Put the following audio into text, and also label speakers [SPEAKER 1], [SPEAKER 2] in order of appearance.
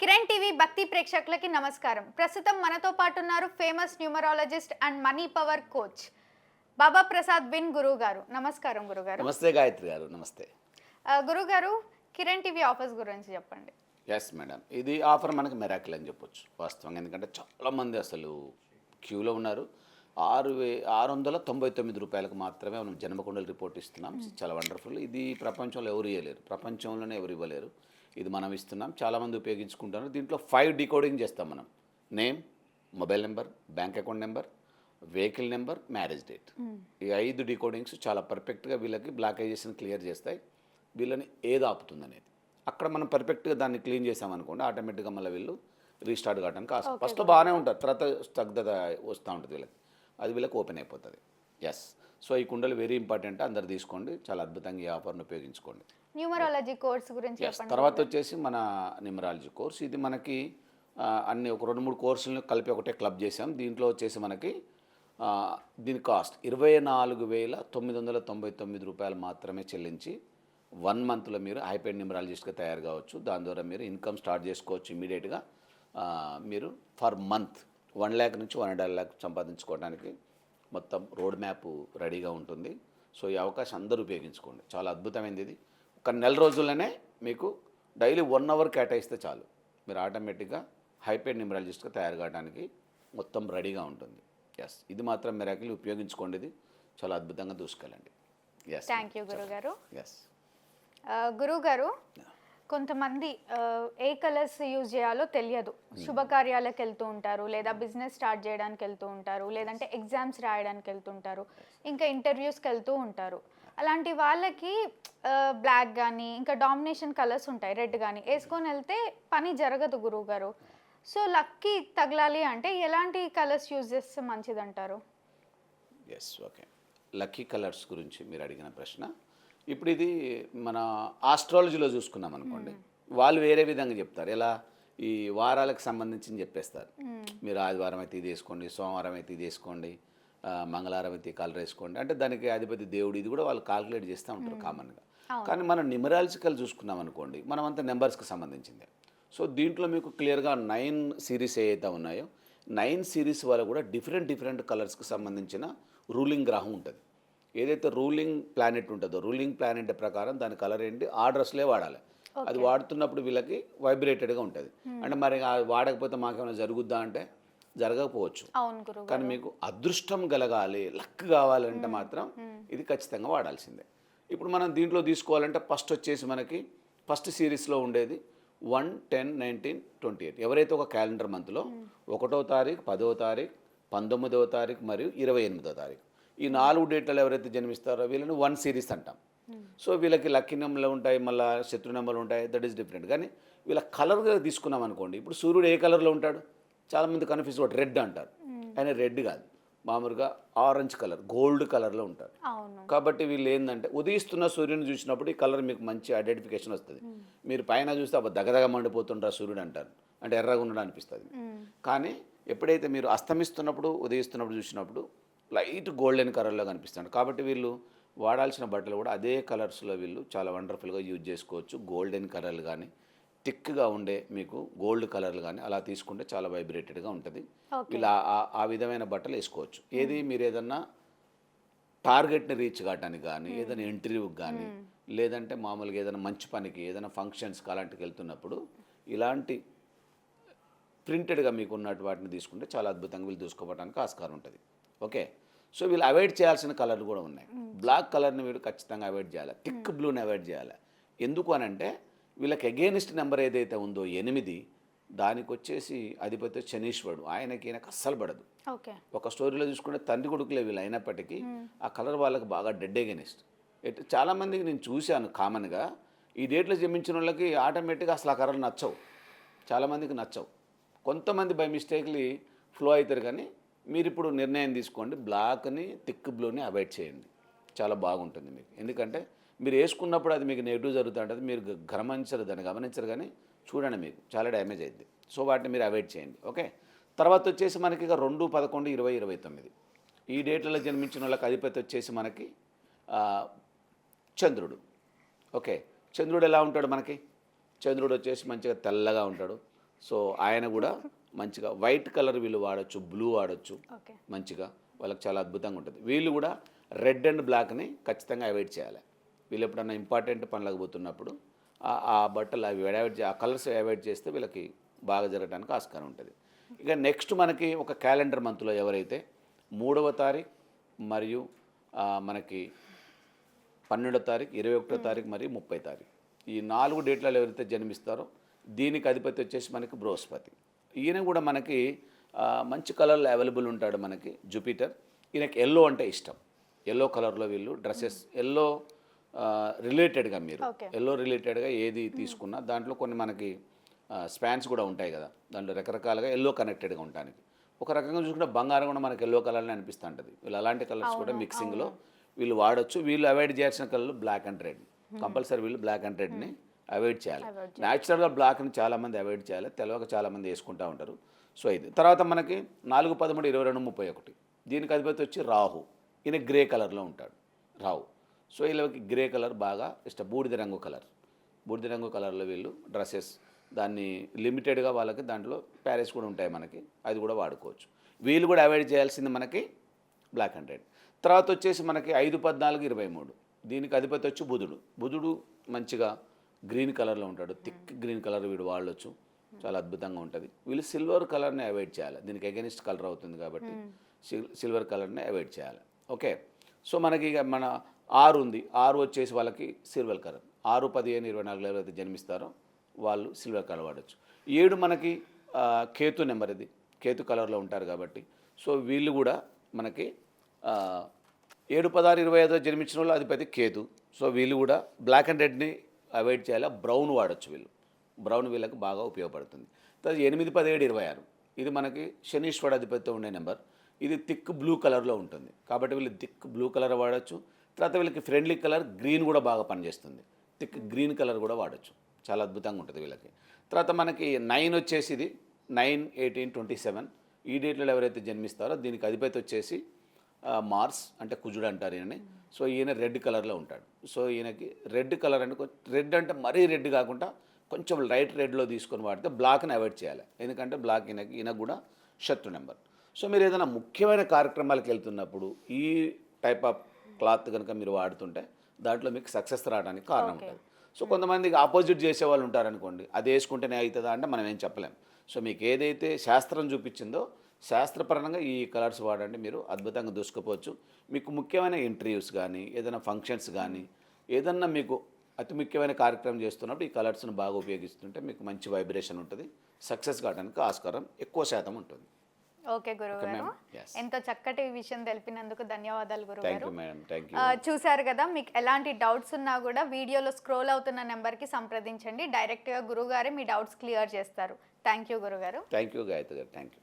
[SPEAKER 1] Kiran TV భక్తి ప్రేక్షకులకి నమస్కారం. ప్రస్తుతం మనతో పాటు ఉన్నారు famous numerologist and money power coach Baba Prasad bin గురువు గారు నమస్కారం గురుగారు
[SPEAKER 2] నమస్తే గాయత్రి గారు నమస్తే.
[SPEAKER 1] గురువు గారు కిరణ్ టీవీ ఆఫర్స్ గురించి చెప్పండి.
[SPEAKER 2] ఎస్ మేడం ఇది ఆఫర్ మనకి మెరాకిల్ అని చెప్పొచ్చు వాస్తవంగా. ఎందుకంటే చాలామంది అసలు క్యూలో ఉన్నారు. ఆరు వే ఆరు వందల తొంభై తొమ్మిది రూపాయలకు మాత్రమే మనం జన్మకొండలు రిపోర్ట్ ఇస్తున్నాం. చాలా వండర్ఫుల్ ఇది ప్రపంచంలో ఎవరు ఇవ్వలేరు ప్రపంచంలోనే ఎవరు ఇవ్వలేరు. ఇది మనం ఇస్తున్నాం చాలామంది ఉపయోగించుకుంటున్నారు దీంట్లో ఫైవ్ డీకోడింగ్ చేస్తాం మనం. Name mobile number bank account number vehicle number marriage date ఈ ఐదు డీకోడింగ్స్ చాలా పర్ఫెక్ట్గా వీళ్ళకి బ్లాకేజెస్ని క్లియర్ చేస్తాయి. వీళ్ళని ఏది ఆపుతుంది అనేది. అక్కడ మనం పర్ఫెక్ట్గా దాన్ని క్లీన్ చేసామనుకోండి ఆటోమేటిక్గా మళ్ళీ వీళ్ళు రీస్టార్ట్ కావడానికి ఫస్ట్ బాగానే ఉంటారు. తర్వాత స్తగ్ధత వస్తూ ఉంటుంది వీళ్ళకి. అది వీళ్ళకి ఓపెన్ అయిపోతుంది. ఎస్ సో ఈ కుండలు వెరీ ఇంపార్టెంట్ అందరు తీసుకోండి. చాలా అద్భుతంగా ఈ ఆఫర్ను ఉపయోగించుకోండి.
[SPEAKER 1] న్యూమరాలజీ కోర్స్ గురించి
[SPEAKER 2] తర్వాత వచ్చేసి మన న్యూమరాలజీ కోర్స్ ఇది మనకి అన్ని ఒక రెండు మూడు కోర్సులను కలిపి ఒకటే క్లబ్ చేసాం దీంట్లో వచ్చేసి మనకి దీని కాస్ట్ ఇరవై నాలుగు వేల తొమ్మిది వందల తొంభై తొమ్మిది రూపాయలు మాత్రమే చెల్లించి వన్ మంత్లో మీరు హైపెయిడ్ న్యూమరాలజిస్ట్గా తయారు కావచ్చు. దాని ద్వారా మీరు ఇన్కమ్ స్టార్ట్ చేసుకోవచ్చు ఇమీడియట్గా మీరు ఫర్ మంత్ వన్ ల్యాక్ నుంచి వన్ అండ్ హాఫ్ ల్యాక్ సంపాదించుకోవడానికి మొత్తం రోడ్ మ్యాప్ రెడీగా ఉంటుంది. సో ఈ అవకాశం అందరూ ఉపయోగించుకోండి. చాలా అద్భుతమైనది ఇది. ఒక నెల రోజుల్లోనే మీకు డైలీ వన్ అవర్ కేటాయిస్తే చాలు. మీరు ఆటోమేటిక్గా హైపేడ్ న్యూమరాలజిస్ట్గా తయారు కావడానికి మొత్తం రెడీగా ఉంటుంది. ఎస్ ఇది మాత్రం మిరాకిల్ ఉపయోగించుకోండి ఇది. చాలా అద్భుతంగా దూసుకెళ్ళండి. ఎస్
[SPEAKER 1] థ్యాంక్ యూ గురుగారు.
[SPEAKER 2] ఎస్
[SPEAKER 1] గురువు గారు కొంతమంది ఏ కలర్స్ యూజ్ చేయాలో తెలియదు. శుభకార్యాలకు వెళ్తూ ఉంటారు లేదా బిజినెస్ స్టార్ట్ చేయడానికి వెళ్తూ ఉంటారు లేదంటే ఎగ్జామ్స్ రాయడానికి వెళ్తుంటారు ఇంకా ఇంటర్వ్యూస్కి వెళ్తూ ఉంటారు. అలాంటి వాళ్ళకి బ్లాక్ కానీ ఇంకా డామినేషన్ కలర్స్ ఉంటాయి రెడ్ కానీ వేసుకొని వెళ్తే పని జరగదు గురువు గారు సో లక్కి తగలాలి అంటే ఎలాంటి కలర్స్ యూజ్ చేస్తే మంచిదంటారు?
[SPEAKER 2] ఎస్ ఓకే లక్కీ కలర్స్ గురించి మీరు అడిగిన ప్రశ్న. ఇప్పుడు ఇది మన ఆస్ట్రాలజీలో చూసుకున్నాం అనుకోండి. వాళ్ళు వేరే విధంగా చెప్తారు. ఎలా? ఈ వారాలకు సంబంధించి చెప్పేస్తారు. మీరు ఆదివారం అయితే ఇది వేసుకోండి సోమవారం అయితే ఇది వేసుకోండి. ఈ కలర్ వేసుకోండి. అంటే దానికి అధిపతి దేవుడు ఇది కూడా వాళ్ళు కాల్కులేట్ చేస్తూ ఉంటారు కామన్గా కానీ మనం న్యూమరాలజికల్ చూసుకున్నాం అనుకోండి మనం అంతా నెంబర్స్కి సంబంధించిందే. సో దీంట్లో మీకు క్లియర్గా నైన్ సిరీస్ ఏవైతే ఉన్నాయో నైన్ సిరీస్ వల్ల కూడా డిఫరెంట్ డిఫరెంట్ కలర్స్కి సంబంధించిన రూలింగ్ గ్రహం ఉంటుంది. ఏదైతే రూలింగ్ ప్లానెట్ ఉంటుందో రూలింగ్ ప్లానెట్ ప్రకారం దాని కలర్ ఏంటి ఆ డ్రెస్లే వాడాలి. అది వాడుతున్నప్పుడు వీళ్ళకి వైబ్రేటెడ్గా ఉంటుంది. అంటే మరి వాడకపోతే మాకేమైనా జరుగుద్దా అంటే జరగకపోవచ్చు. కానీ మీకు అదృష్టం కలగాలి లక్ కావాలంటే మాత్రం ఇది ఖచ్చితంగా వాడాల్సిందే. ఇప్పుడు మనం దీంట్లో తీసుకోవాలంటే ఫస్ట్ వచ్చేసి మనకి ఫస్ట్ సిరీస్లో ఉండేది one ten nineteen twenty eight. ఎవరైతే ఒక క్యాలెండర్ మంత్లో ఒకటో తారీఖు పదవ తారీఖు పంతొమ్మిదవ తారీఖు మరియు ఇరవై ఎనిమిదో తారీఖు. ఈ నాలుగు డేట్లలో ఎవరైతే జన్మిస్తారో వీళ్ళని వన్ సిరీస్ అంటాం. సో వీళ్ళకి లక్కీ నెంబర్లు ఉంటాయి మళ్ళీ శత్రు నెంబర్లు ఉంటాయి దట్ ఈస్ డిఫరెంట్. కానీ వీళ్ళ కలర్గా తీసుకున్నాం అనుకోండి ఇప్పుడు సూర్యుడు ఏ కలర్లో ఉంటాడు? చాలామంది కన్ఫ్యూజ్ కూడా. రెడ్ అంటారు. ఆయన రెడ్ కాదు. మామూలుగా ఆరెంజ్ కలర్ గోల్డ్ కలర్లో ఉంటారు. కాబట్టి వీళ్ళు ఏంటంటే ఉదయిస్తున్న సూర్యుని చూసినప్పుడు ఈ కలర్ మీకు మంచి ఐడెంటిఫికేషన్ వస్తుంది. మీరు పైన చూస్తే అబ్బా దగదగ మండిపోతుంటారు సూర్యుడు అంటారు. అంటే ఎర్రగా ఉండడం అనిపిస్తుంది కానీ ఎప్పుడైతే మీరు అస్తమిస్తున్నప్పుడు ఉదయిస్తున్నప్పుడు చూసినప్పుడు లైట్ గోల్డెన్ కలర్లో కనిపిస్తుంది కాబట్టి వీళ్ళు వాడాల్సిన బట్టలు కూడా అదే కలర్స్లో వీళ్ళు చాలా వండర్ఫుల్గా యూజ్ చేసుకోవచ్చు. గోల్డెన్ కలర్లు కానీ థిక్గా ఉండే మీకు గోల్డ్ కలర్లు కానీ అలా తీసుకుంటే చాలా వైబ్రేటెడ్గా ఉంటుంది. వీళ్ళు ఆ- విధమైన బట్టలు వేసుకోవచ్చు. ఏది మీరు ఏదన్నా టార్గెట్ని రీచ్ కావడానికి కానీ ఏదైనా ఇంటర్వ్యూకి కానీ లేదంటే మామూలుగా ఏదైనా మంచి పనికి ఏదైనా ఫంక్షన్స్కి అలాంటికి వెళ్తున్నప్పుడు ఇలాంటి ప్రింటెడ్గా మీకు ఉన్నట్టు వాటిని తీసుకుంటే చాలా అద్భుతంగా వీళ్ళు చూసుకోవడానికి ఆస్కారం ఉంటుంది. ఓకే? సో వీళ్ళు అవాయిడ్ చేయాల్సిన కలర్లు కూడా ఉన్నాయి. బ్లాక్ కలర్ని వీళ్ళు ఖచ్చితంగా అవాయిడ్ చేయాలి. థిక్ బ్లూని అవాయిడ్ చేయాలి. ఎందుకు అని అంటే వీళ్ళకి అగేనిస్ట్ నెంబర్ ఏదైతే ఉందో ఎనిమిది దానికి వచ్చేసి అధిపతి శనీశ్వరుడు. ఆయనకి ఈయనకు అస్సలు పడదు. ఒక స్టోరీలో చూసుకుంటే తండ్రి కొడుకులే వీళ్ళు అయినప్పటికీ ఆ కలర్ వాళ్ళకి బాగా డెడ్ ఎగెనిస్ట్ ఎట్ చాలామందికి నేను చూశాను కామన్గా ఈ డేట్లో జన్మించిన వాళ్ళకి ఆటోమేటిక్గా అసలు ఆ కలర్ నచ్చవు. చాలామందికి నచ్చవు. కొంతమంది బై మిస్టేక్లీ ఫ్లో అవుతారు కానీ మీరు ఇప్పుడు నిర్ణయం తీసుకోండి బ్లాక్ని థిక్ బ్లూని అవాయిడ్ చేయండి. చాలా బాగుంటుంది మీకు. ఎందుకంటే మీరు వేసుకున్నప్పుడు అది మీకు నెగిటివ్ జరుగుతూ ఉంటుంది మీరు గమనించరు దాన్ని గమనించరు కానీ చూడండి మీకు చాలా డ్యామేజ్ అయింది సో వాటిని మీరు అవాయిడ్ చేయండి. ఓకే? తర్వాత వచ్చేసి మనకి ఇక రెండు పదకొండు ఇరవై ఇరవై తొమ్మిది. ఈ డేట్లలో జన్మించిన వాళ్ళకి అధిపతి వచ్చేసి మనకి చంద్రుడు. ఓకే? చంద్రుడు ఎలా ఉంటాడు మనకి? చంద్రుడు వచ్చేసి మంచిగా తెల్లగా ఉంటాడు. సో ఆయన కూడా మంచిగా వైట్ కలర్ వీళ్ళు వాడచ్చు బ్లూ వాడచ్చు మంచిగా. వాళ్ళకి చాలా అద్భుతంగా ఉంటుంది. వీళ్ళు కూడా రెడ్ అండ్ బ్లాక్ని ఖచ్చితంగా అవాయిడ్ చేయాలి. వీళ్ళు ఎప్పుడన్నా ఇంపార్టెంట్ పనులకు పోతున్నప్పుడు ఆ- బట్టలు అవి అవాయిడ్ ఆ కలర్స్ అవాయిడ్ చేస్తే వీళ్ళకి బాగా జరగడానికి ఆస్కారం ఉంటుంది. ఇక నెక్స్ట్ మనకి ఒక క్యాలెండర్ మంత్లో ఎవరైతే మూడవ తారీఖు మరియు మనకి పన్నెండో తారీఖు ఇరవై ఒకటో తారీఖు మరియు ముప్పై తారీఖు. ఈ నాలుగు డేట్లలో ఎవరైతే జన్మిస్తారో దీనికి అధిపతి వచ్చేసి మనకి బృహస్పతి. ఈయన కూడా మనకి మంచి కలర్లో అవైలబుల్ ఉంటాడు మనకి జూపిటర్ ఈయనకి ఎల్లో అంటే ఇష్టం. ఎల్లో కలర్లో వీళ్ళు డ్రెస్సెస్ ఎల్లో రిలేటెడ్గా మీరు. ఎల్లో రిలేటెడ్గా ఏది తీసుకున్నా దాంట్లో కొన్ని మనకి స్పాన్స్ కూడా ఉంటాయి కదా. దాంట్లో రకరకాలుగా ఎల్లో కనెక్టెడ్గా ఉండడానికి ఒక రకంగా చూసుకుంటే బంగారం కూడా మనకి ఎల్లో కలర్ని అనిపిస్తూ ఉంటుంది వీళ్ళు అలాంటి కలర్స్ కూడా మిక్సింగ్లో వీళ్ళు వాడొచ్చు. వీళ్ళు అవాయిడ్ చేయాల్సిన కలర్లు బ్లాక్ అండ్ రెడ్ కంపల్సరీ వీళ్ళు బ్లాక్ అండ్ రెడ్ని అవాయిడ్ చేయాలి. న్యాచురల్గా బ్లాక్ని చాలామంది అవాయిడ్ చేయాలి. తెలవక చాలామంది వేసుకుంటూ ఉంటారు. సో ఇది. తర్వాత మనకి నాలుగు పదమూడు ఇరవై రెండు ముప్పై ఒకటి. దీనికి అధిపతి వచ్చి రాహు. ఈయన గ్రే కలర్లో ఉంటాడు. రాహు. సో వీళ్ళకి గ్రే కలర్ బాగా ఇష్టం బూడిద రంగు కలర్. బూడిద రంగు కలర్లో వీళ్ళు డ్రెస్సెస్ దాన్ని లిమిటెడ్గా వాళ్ళకి దాంట్లో ప్యారెస్ కూడా ఉంటాయి మనకి అది కూడా వాడుకోవచ్చు. వీళ్ళు కూడా అవాయిడ్ చేయాల్సింది మనకి బ్లాక్ అండ్ రెడ్. తర్వాత వచ్చేసి మనకి ఐదు పద్నాలుగు ఇరవై మూడు. దీనికి అధిపతి వచ్చి బుధుడు. బుధుడు మంచిగా గ్రీన్ కలర్లో ఉంటాడు. థిక్ గ్రీన్ కలర్ వీడు వాడవచ్చు చాలా అద్భుతంగా ఉంటుంది. వీళ్ళు సిల్వర్ కలర్ని అవాయిడ్ చేయాలి. దీనికి అగెనిస్ట్ కలర్ అవుతుంది కాబట్టి సిల్- సిల్వర్ కలర్ని అవాయిడ్ చేయాలి. ఓకే. సో మనకి ఇక మన ఆరు ఉంది. ఆరు వచ్చేసి వాళ్ళకి సిల్వర్ కలర్. ఆరు పదిహేను ఇరవై నాలుగు ఎవరైతే జన్మిస్తారో వాళ్ళు సిల్వర్ కలర్ వాడచ్చు. ఏడు మనకి కేతు నెంబర్ ఇది. కేతు కలర్లో ఉంటారు కాబట్టి. సో వీళ్ళు కూడా మనకి ఏడు పదహారు ఇరవై ఐదో జన్మించిన వాళ్ళు అధిపతి కేతు. సో వీళ్ళు కూడా బ్లాక్ అండ్ రెడ్ని అవాయిడ్ చేయాలి? బ్రౌన్ వాడచ్చు వీళ్ళు. బ్రౌన్ వీళ్ళకి బాగా ఉపయోగపడుతుంది. తర్వాత ఎనిమిది పదిహేడు ఇరవై ఆరు. ఇది మనకి శనీశ్వర అధిపతితో ఉండే నెంబర్. ఇది థిక్ బ్లూ కలర్లో ఉంటుంది. కాబట్టి వీళ్ళు థిక్ బ్లూ కలర్ వాడచ్చు. తర్వాత వీళ్ళకి ఫ్రెండ్లీ కలర్ గ్రీన్ కూడా బాగా పనిచేస్తుంది. థిక్ గ్రీన్ కలర్ కూడా వాడచ్చు. చాలా అద్భుతంగా ఉంటుంది వీళ్ళకి. తర్వాత మనకి నైన్ వచ్చేసి ఇది నైన్ ఎయిటీన్ ట్వంటీ సెవెన్ ఈ డేట్లో ఎవరైతే జన్మిస్తారో దీనికి అధిపతి వచ్చేసి మార్స్ అంటే కుజుడు అంటారు ఈయనని. సో ఈయన రెడ్ కలర్లో ఉంటాడు. సో ఈయనకి రెడ్ కలర్ అంటే రెడ్ అంటే మరీ రెడ్ కాకుండా కొంచెం లైట్ రెడ్లో తీసుకొని వాడితే బ్లాక్ని అవాయిడ్ చేయాలి. ఎందుకంటే బ్లాక్ ఈయనకి ఈయన కూడా శత్రు నెంబర్ సో మీరు ఏదైనా ముఖ్యమైన కార్యక్రమాలకు వెళ్తున్నప్పుడు ఈ టైప్ ఆఫ్ క్లాత్ కనుక మీరు వాడుతుంటే దాంట్లో మీకు సక్సెస్ రావడానికి కారణం ఉంటుంది. సో కొంతమందికి ఆపోజిట్ చేసే వాళ్ళు ఉంటారనుకోండి అది వేసుకుంటేనే అవుతుందా అంటే మనం ఏం చెప్పలేం. సో మీకు ఏదైతే శాస్త్రం చూపించిందో శాస్త్రపరంగా ఈ కలర్స్ వాడండి మీరు అద్భుతంగా దూసుకుపోవచ్చు. మీకు ముఖ్యమైన ఇంటర్వ్యూస్ కానీ ఏదైనా ఫంక్షన్స్ కానీ ఏదన్నా మీకు అతి ముఖ్యమైన కార్యక్రమం చేస్తున్నప్పుడు ఈ కలర్స్ను బాగా ఉపయోగిస్తుంటే మీకు మంచి వైబ్రేషన్ ఉంటుంది. సక్సెస్ కావడానికి ఆస్కారం ఎక్కువ శాతం ఉంటుంది.
[SPEAKER 1] ఓకే గురుగారు. ఎంతో చక్కటి విషయం తెలిపినందుకు ధన్యవాదాలు గురుగారు చూశారు కదా మీకు ఎలాంటి డౌట్స్ ఉన్నా కూడా వీడియోలో స్క్రోల్ అవుతున్న నెంబర్కి సంప్రదించండి. డైరెక్ట్గా గురుగారే మీ డౌట్స్ క్లియర్ చేస్తారు. థ్యాంక్ యూ గురుగారు
[SPEAKER 2] థ్యాంక్ యూ గాయత్రి గారు. Thank you